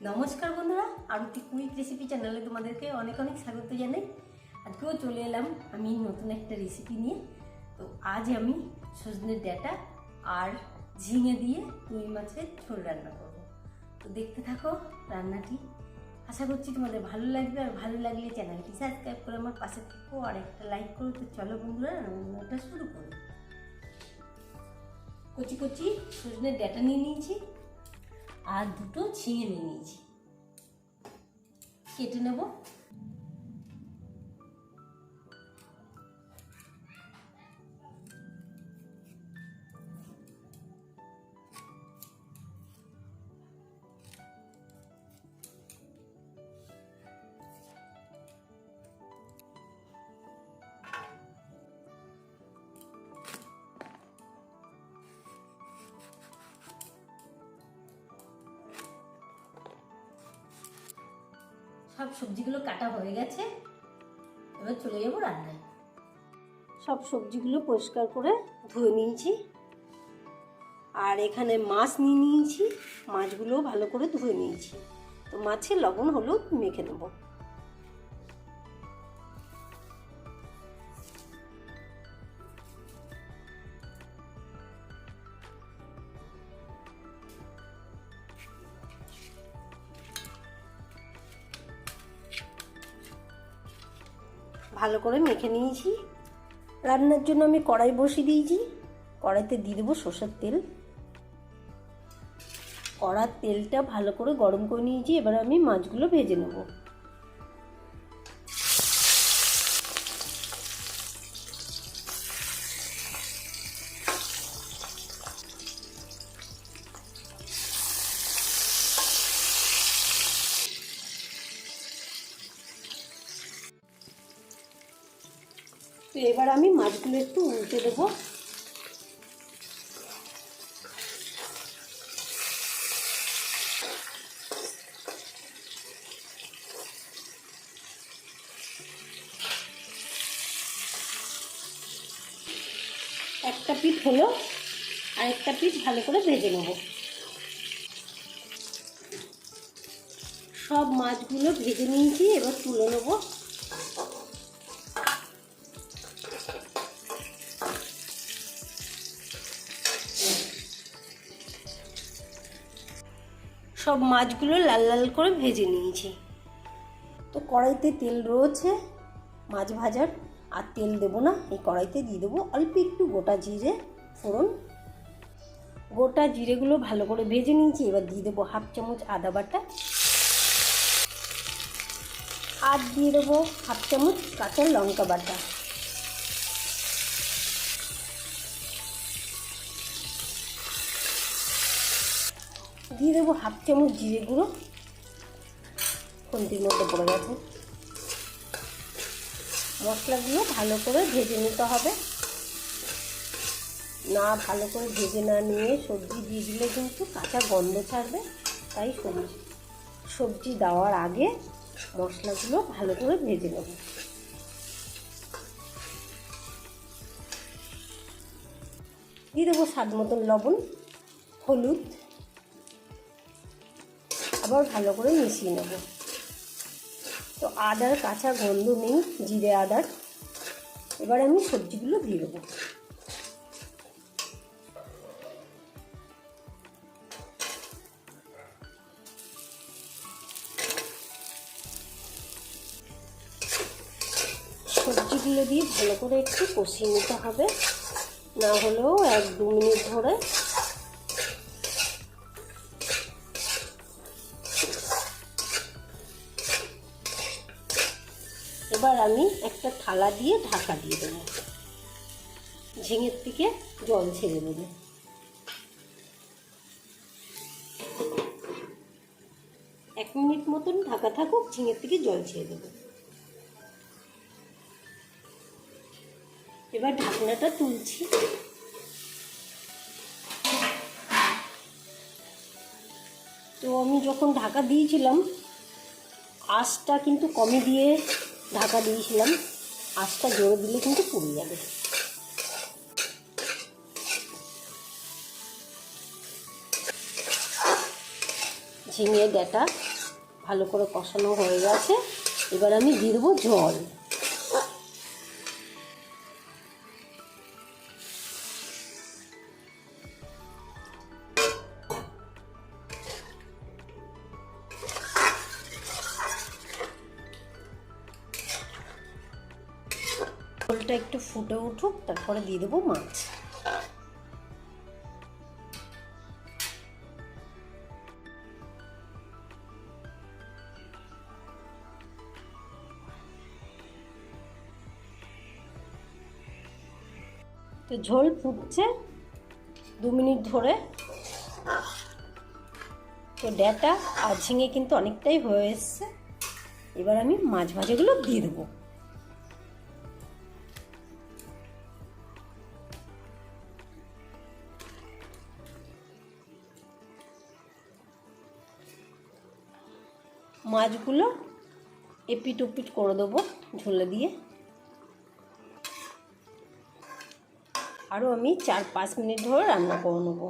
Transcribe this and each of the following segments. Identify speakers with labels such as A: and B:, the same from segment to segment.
A: নমস্কার বন্ধুরা আরতি quick recipe চ্যানেলে তোমাদেরকে অনেক অনেক স্বাগত জানাই। আজকেও চলে এলাম আমি নতুন একটা রেসিপি নিয়ে। তো আজ আমি সজনের ডাটা আর ঝিঙে দিয়ে রুই মাছের ঝোল রান্না করব। তো দেখতে থাকো রান্নাটি। আশা করছি তোমাদের ভালো লাগবে আর ভালো লাগলে চ্যানেলটি সাবস্ক্রাইব করে আমার পাশে থাকো আর একটা লাইক করো। তো চলো বন্ধুরা, রান্নাটা শুরু করি। কচি কচি সজনের ডাটা নিয়ে নিয়েছি। আর দুটো নিয়ে নিয়েছি। কেটে নেব। সব সবজিগুলো কাটা হয়ে গেছে। এবার চলে যাব রান্নায়। সব সবজিগুলো পরিষ্কার করে ধুয়ে নিয়েছি। আর এখানে মাছ নিয়ে নিয়েছি। মাছগুলো ভালো করে ধুয়ে নিয়েছি। তো মাছে লবণ, হলুদ মেখে নেব। ভালো করে মেখে নিয়েছি। রান্নার জন্য আমি কড়াই বসিয়ে দিয়েছি। কড়াইতে দিয়ে দেবো সর্ষের তেল। কড়ার তেলটা ভালো করে গরম করে নিয়েছি। এবার আমি মাছগুলো ভেজে নেব। তো এবার আমি মাছগুলো একটু উল্টে দেবো। একটা পিঠ হলো আর একটা পিঠ ভালো করে ভেজে নেব। সব মাছগুলো ভেজে নিয়েছি, এবার তুলে নেব। সব মাছগুলো লাল লাল করে ভেজে নিয়েছি। তো কড়াইতে তেল রয়েছে, মাছ ভাজার, আর তেল দেবো না, এই কড়াইতে দিয়ে দেবো অল্প একটু গোটা জিরে ফোড়ন। গোটা জিরেগুলো ভালো করে ভেজে নিয়েছি, এবার দিয়ে দেবো হাফ চামচ আদা বাটা। আর দিয়ে দেবো হাফ চামচ কাঁচা লঙ্কা বাটা। দিয়ে দেবো হাফ চামচ জিরে গুঁড়ো। খুন্তির মধ্যে পড়ে গেছে। মশলাগুলো ভালো করে ভেজে নিতে হবে। না ভালো করে ভেজে না নিয়ে সবজি দিয়ে দিলে কিন্তু কাঁচা গন্ধ ছাড়বে। তাই সবজি সবজি দেওয়ার আগে মশলাগুলো ভালো করে ভেজে নেব। দিয়ে দেবো স্বাদ মতন লবণ, হলুদ আবার ভালো করে মিশিয়ে নেব। তো আদার কাঁচা গন্ধ নেই, জিরে আদার। এবার আমি সবজিগুলো দিয়ে দেবো। সবজিগুলো দিয়ে ভালো করে একটু কষিয়ে নিতে হবে। না হলেও এক দু মিনিট ধরে এবার আমি একটা থালা দিয়ে ঢাকা দিয়ে দেবো। ঝিঙের থেকে জল ছেড়ে দেবে। এক মিনিট মতন ঢাকা থাকুক, ঝিঙের থেকে জল ছেড়ে দেবো। এবার ঢাকনাটা তুলছি। তো আমি যখন ঢাকা দিয়েছিলাম, আঁচটা কিন্তু কমে দিয়ে ঢাকা দিয়েছিলাম, আঁচটা জোরে দিলে কিন্তু পুড়ে যাবে। ঝিঙে ডাটা ভালো করে কষানো হয়ে গেছে। এবার আমি দিয়ে দেবো জল। ঝোলটা একটু ফুটে উঠুক, তারপরে দিয়ে দেবো মাছ। তো ঝোল ফুটছে দু মিনিট ধরে। তো ড্যাটা আর ঝিঙে কিন্তু অনেকটাই হয়ে এসছে। এবার আমি মাছ ভাজাগুলো দিয়ে দেবো। মাছগুলো এপিট ওপিট করে দেবো ঝোলে দিয়ে। আরও আমি চার পাঁচ মিনিট ধরে রান্না করে নেব।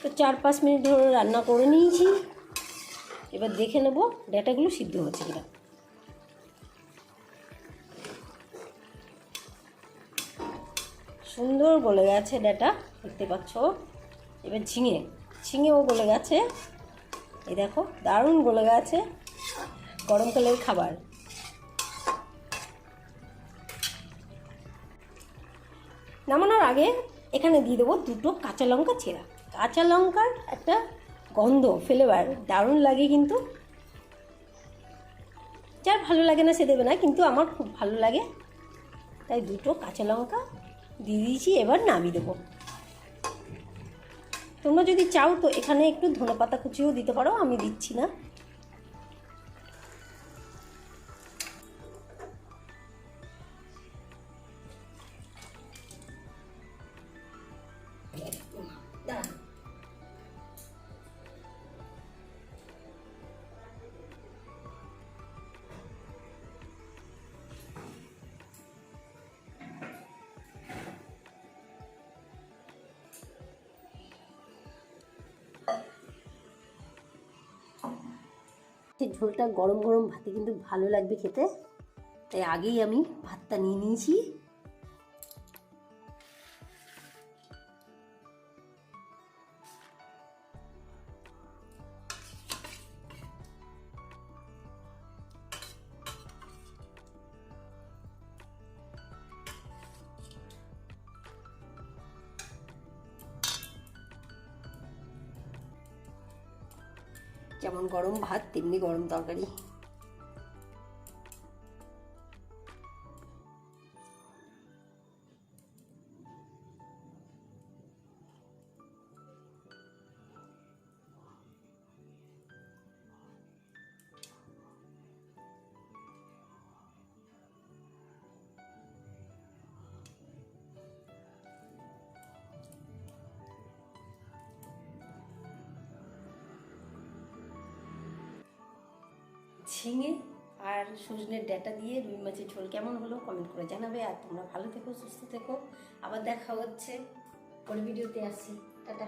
A: তো চার পাঁচ মিনিট ধরে রান্না করে নিয়েছি। এবার দেখে নেব ডাটাগুলো সিদ্ধ হচ্ছে কিনা। সুন্দর গলে গেছে ডাটা, দেখতে পাচ্ছ? এবার ঝিঙে, ঝিঙেও গলে গেছে। এই দেখো, দারুণ গলে গেছে গরমকালের খাবার। নামানোর আগে এখানে দিয়ে দেবো দুটো কাঁচা লঙ্কা ছেঁড়া। কাঁচা লঙ্কার একটা গন্ধ ফ্লেভার দারুণ লাগে কিন্তু। যার ভালো লাগে না সে দেবে না, কিন্তু আমার খুব ভালো লাগে। তাই দুটো কাঁচা লঙ্কা দিয়ে দিয়েছি, এবার নামিয়ে দেবো। তোমরা যদি চাও তো এখানে একটু ধনে পাতা কুচিও দিতে পারো, আমি দিচ্ছি না। সেই ঝোলটা গরম গরম ভাতে কিন্তু ভালো লাগবে খেতে। তাই আগেই আমি ভাতটা নিয়ে নিয়েছি। যেমন গরম ভাত তেমনি গরম তরকারি। ঝিঙে আর সজনের ডাটা দিয়ে রুই মাছের ঝোল কেমন হলো কমেন্ট করে জানাবে। আর তোমরা ভালো থেকো, সুস্থ থেকো। আবার দেখা হচ্ছে পরের ভিডিওতে আসি টাটা।